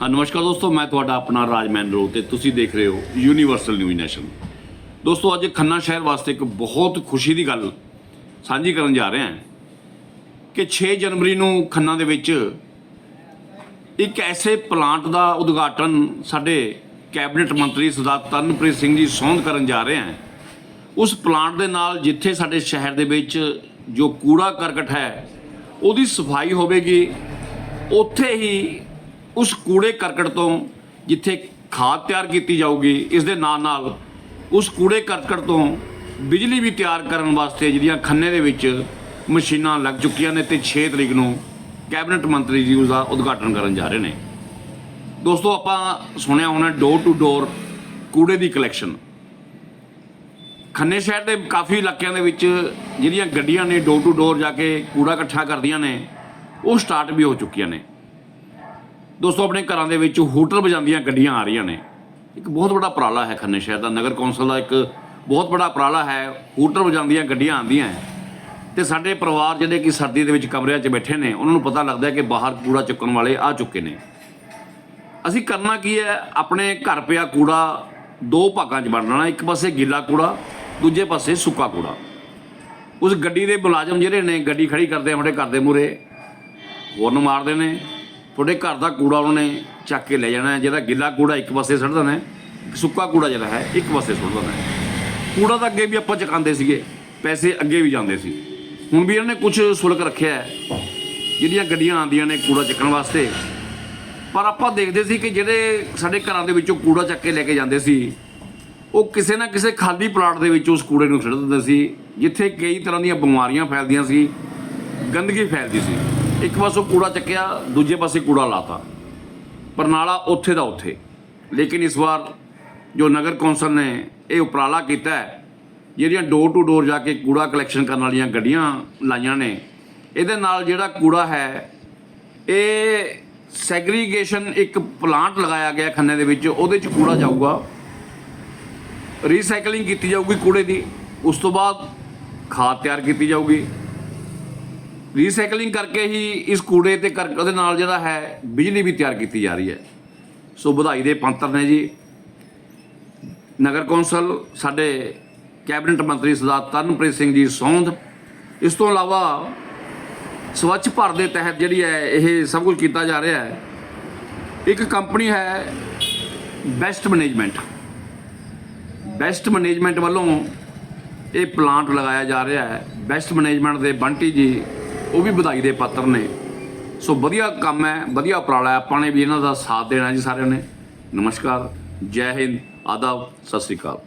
ਹਾਂ ਨਮਸਕਾਰ ਦੋਸਤੋ, ਮੈਂ ਤੁਹਾਡਾ ਆਪਣਾ ਰਾਜਮੈਨ ਰੋ ਤੇ ਤੁਸੀਂ ਦੇਖ ਰਹੇ ਹੋ ਯੂਨੀਵਰਸਲ ਨਿਊਜ਼ ਨੈਸ਼ਨ ਦੋਸਤੋ, ਅੱਜ ਖੰਨਾ ਸ਼ਹਿਰ ਵਾਸਤੇ ਇੱਕ ਬਹੁਤ ਖੁਸ਼ੀ ਦੀ ਗੱਲ ਸਾਂਝੀ ਕਰਨ ਜਾ ਰਹੇ ਹਾਂ ਕਿ 6 ਜਨਵਰੀ ਨੂੰ ਖੰਨਾ ਦੇ ਵਿੱਚ ਇੱਕ ਐਸੇ ਪਲਾਂਟ ਦਾ ਉਦਘਾਟਨ ਸਾਡੇ ਕੈਬਨਿਟ ਮੰਤਰੀ ਸਰਦਾਰ ਤਰਨਪ੍ਰੀਤ ਸਿੰਘ ਜੀ ਸੌਂਦ ਕਰਨ ਜਾ ਰਹੇ ਹਨ ਉਸ ਪਲਾਂਟ ਦੇ ਨਾਲ ਜਿੱਥੇ ਸਾਡੇ ਸ਼ਹਿਰ ਦੇ ਵਿੱਚ ਜੋ ਕੂੜਾ ਕਰਕਟ ਹੈ, ਉਹਦੀ ਸਫ਼ਾਈ ਹੋਵੇਗੀ, ਉੱਥੇ ਹੀ ਉਸ ਕੂੜੇ ਕਰਕਟ ਤੋਂ ਜਿੱਥੇ ਖਾਦ ਤਿਆਰ ਕੀਤੀ ਜਾਊਗੀ, ਇਸ ਦੇ ਨਾਲ ਨਾਲ ਉਸ ਕੂੜੇ ਕਰਕਟ ਤੋਂ ਬਿਜਲੀ ਵੀ ਤਿਆਰ ਕਰਨ ਵਾਸਤੇ ਜਿਹੜੀਆਂ ਖੰਨੇ ਦੇ ਵਿੱਚ ਮਸ਼ੀਨਾਂ ਲੱਗ ਚੁੱਕੀਆਂ ਨੇ ਤੇ 6 ਤਰੀਕ ਨੂੰ ਕੈਬਨਿਟ ਮੰਤਰੀ ਜੀ ਉਸ ਦਾ ਉਦਘਾਟਨ ਕਰਨ ਜਾ ਰਹੇ ਨੇ। ਦੋਸਤੋ, ਆਪਾਂ ਸੁਣਿਆ ਹੋਣਾ ਡੋਰ ਟੂ ਡੋਰ ਕੂੜੇ ਦੀ ਕਲੈਕਸ਼ਨ ਖੰਨੇ ਸ਼ਹਿਰ ਦੇ ਕਾਫੀ ਇਲਾਕਿਆਂ ਦੇ ਵਿੱਚ ਜਿਹੜੀਆਂ ਗੱਡੀਆਂ ਨੇ ਡੋਰ ਟੂ ਡੋਰ ਜਾ ਕੇ ਕੂੜਾ ਇਕੱਠਾ ਕਰਦੀਆਂ ਨੇ, ਉਹ ਸਟਾਰਟ ਵੀ ਹੋ ਚੁੱਕੀਆਂ ਨੇ। ਦੋਸਤੋ, ਆਪਣੇ ਘਰਾਂ ਦੇ ਵਿੱਚ ਹੂਟਰ ਵਜਾਉਂਦੀਆਂ ਗੱਡੀਆਂ ਆ ਰਹੀਆਂ ਨੇ। ਇੱਕ ਬਹੁਤ ਵੱਡਾ ਉਪਰਾਲਾ ਹੈ ਖੰਨੇ ਸ਼ਹਿਰ ਦਾ। ਨਗਰ ਕੌਂਸਲ ਦਾ ਇੱਕ ਬਹੁਤ ਵੱਡਾ ਉਪਰਾਲਾ ਹੈ ਹੂਟਰ ਵਜਾਉਂਦੀਆਂ ਗੱਡੀਆਂ ਆਉਂਦੀਆਂ ਹੈ। ਤੇ ਸਾਡੇ ਪਰਿਵਾਰ ਜਿਹੜੇ ਕਿ ਸਰਦੀ ਦੇ ਵਿੱਚ ਕਮਰਿਆਂ 'ਚ ਬੈਠੇ ਨੇ, ਉਹਨਾਂ ਨੂੰ ਪਤਾ ਲੱਗਦਾ ਕਿ ਬਾਹਰ ਕੂੜਾ ਚੁੱਕਣ ਵਾਲੇ ਆ ਚੁੱਕੇ ਨੇ। ਅਸੀਂ ਕਰਨਾ ਕੀ ਹੈ, ਆਪਣੇ ਘਰ ਪਿਆ ਕੂੜਾ ਦੋ ਭਾਗਾਂ 'ਚ ਵੰਡਣਾ ਇੱਕ ਪਾਸੇ ਗਿੱਲਾ ਕੂੜਾ, ਦੂਜੇ ਪਾਸੇ ਸੁੱਕਾ ਕੂੜਾ। ਉਸ ਗੱਡੀ ਦੇ ਮੁਲਾਜ਼ਮ ਜਿਹੜੇ ਨੇ, ਗੱਡੀ ਖੜੀ ਕਰਦੇ ਆਪਣੇ ਘਰ ਦੇ ਮੂਹਰੇ। ਨੂੰ ਮਾਰਦੇ ਨੇ। ਤੁਹਾਡੇ ਘਰ ਦਾ ਕੂੜਾ ਉਹਨਾਂ ਨੇ ਚੱਕ ਕੇ ਲੈ ਜਾਣਾ ਹੈ ਜਿਹਦਾ ਗਿੱਲਾ ਕੂੜਾ ਇੱਕ ਪਾਸੇ ਸੁੱਟ ਦੇਣਾ ਹੈ ਸੁੱਕਾ ਕੂੜਾ ਜਿਹੜਾ ਹੈ, ਇੱਕ ਪਾਸੇ ਸੁੱਟ ਦੇਣਾ ਹੈ ਕੂੜਾ ਤਾਂ ਅੱਗੇ ਵੀ ਆਪਾਂ ਚਕਾਉਂਦੇ ਸੀਗੇ, ਪੈਸੇ ਅੱਗੇ ਵੀ ਜਾਂਦੇ ਸੀ। ਹੁਣ ਵੀ ਇਹਨਾਂ ਨੇ ਕੁਝ ਸ਼ੁਲਕ ਰੱਖਿਆ ਹੈ, ਜਿਹੜੀਆਂ ਗੱਡੀਆਂ ਆਉਂਦੀਆਂ ਨੇ ਕੂੜਾ ਚੱਕਣ ਵਾਸਤੇ। ਪਰ ਆਪਾਂ ਦੇਖਦੇ ਸੀ ਕਿ ਜਿਹੜੇ ਸਾਡੇ ਘਰਾਂ ਦੇ ਵਿੱਚੋਂ ਕੂੜਾ ਚੱਕ ਕੇ ਲੈ ਕੇ ਜਾਂਦੇ ਸੀ, ਉਹ ਕਿਸੇ ਨਾ ਕਿਸੇ ਖਾਲੀ ਪਲਾਟ ਦੇ ਵਿੱਚ ਉਸ ਕੂੜੇ ਨੂੰ ਸੁੱਟ ਦਿੰਦੇ ਸੀ, ਜਿੱਥੇ ਕਈ ਤਰ੍ਹਾਂ ਦੀਆਂ ਬਿਮਾਰੀਆਂ ਫੈਲਦੀਆਂ ਸੀ, ਗੰਦਗੀ ਫੈਲਦੀ ਸੀ। ਇੱਕ ਪਾਸੋਂ ਕੂੜਾ ਚੱਕਿਆ, ਦੂਜੇ ਪਾਸੇ ਕੂੜਾ ਲਾਤਾ। ਪਰਨਾਲਾ ਉੱਥੇ ਦਾ ਉੱਥੇ। ਲੇਕਿਨ ਇਸ ਵਾਰ ਜੋ ਨਗਰ ਕੌਂਸਲ ਨੇ ਇਹ ਉਪਰਾਲਾ ਕੀਤਾ ਹੈ, ਜਿਹੜੀਆਂ ਡੋਰ ਟੂ ਡੋਰ ਜਾ ਕੇ ਕੂੜਾ ਕਲੈਕਸ਼ਨ ਕਰਨ ਵਾਲੀਆਂ ਗੱਡੀਆਂ ਲਾਈਆਂ ਨੇ, ਇਹਦੇ ਨਾਲ ਜਿਹੜਾ ਕੂੜਾ ਹੈ, ਇਹ ਸੈਗਰੀਗੇਸ਼ਨ ਇੱਕ ਪਲਾਂਟ ਲਗਾਇਆ ਗਿਆ ਖੰਨੇ ਦੇ ਵਿੱਚ, ਉਹਦੇ ਚ ਕੂੜਾ ਜਾਊਗਾ। ਰੀਸਾਈਕਲਿੰਗ ਕੀਤੀ ਜਾਊਗੀ ਕੂੜੇ ਦੀ। ਉਸ ਤੋਂ ਬਾਅਦ ਖਾਦ ਤਿਆਰ ਕੀਤੀ ਜਾਊਗੀ। ਰੀਸਾਈਕਲਿੰਗ ਕਰਕੇ ਹੀ ਇਸ ਕੂੜੇ ਤੇ ਕਰ ਉਹਦੇ ਨਾਲ ਜਿਹੜਾ ਹੈ, ਬਿਜਲੀ ਵੀ ਤਿਆਰ ਕੀਤੀ ਜਾ ਰਹੀ ਹੈ। ਸੋ ਵਧਾਈ ਦੇ ਪੰਤਰ ਨੇ ਜੀ। ਨਗਰ ਕੌਂਸਲ, ਸਾਡੇ ਕੈਬਨਿਟ ਮੰਤਰੀ ਸਰਦਾਰ ਤਰਨਪ੍ਰੀਤ ਸਿੰਘ ਜੀ ਸੌਂਧ ਇਸ ਤੋਂ ਇਲਾਵਾ ਸਵੱਛ ਭਾਰਤ ਦੇ ਤਹਿਤ ਜਿਹੜੀ ਹੈ, ਇਹ ਸਭ ਕੁਝ ਕੀਤਾ ਜਾ ਰਿਹਾ ਹੈ। ਇੱਕ ਕੰਪਨੀ ਹੈ ਬੈਸਟ ਮੈਨੇਜਮੈਂਟ। ਬੈਸਟ ਮੈਨੇਜਮੈਂਟ ਵੱਲੋਂ ਇਹ ਪਲਾਂਟ ਲਗਾਇਆ ਜਾ ਰਿਹਾ ਹੈ। ਬੈਸਟ ਮੈਨੇਜਮੈਂਟ ਦੇ ਬੰਟੀ ਜੀ ਉਹ ਵੀ ਵਧਾਈ ਦੇ ਪਾਤਰ ਨੇ। ਸੋ ਵਧੀਆ ਕੰਮ ਹੈ, ਵਧੀਆ ਉਪਰਾਲਾ ਆਪਾਂ ਨੇ ਵੀ ਇਹਨਾਂ ਦਾ ਸਾਥ ਦੇਣਾ ਜੀ ਸਾਰਿਆਂ ਨੇ। ਨਮਸਕਾਰ, ਜੈ ਹਿੰਦ, ਆਦਾਬ, ਸਤਿ ਸ੍ਰੀ ਅਕਾਲ।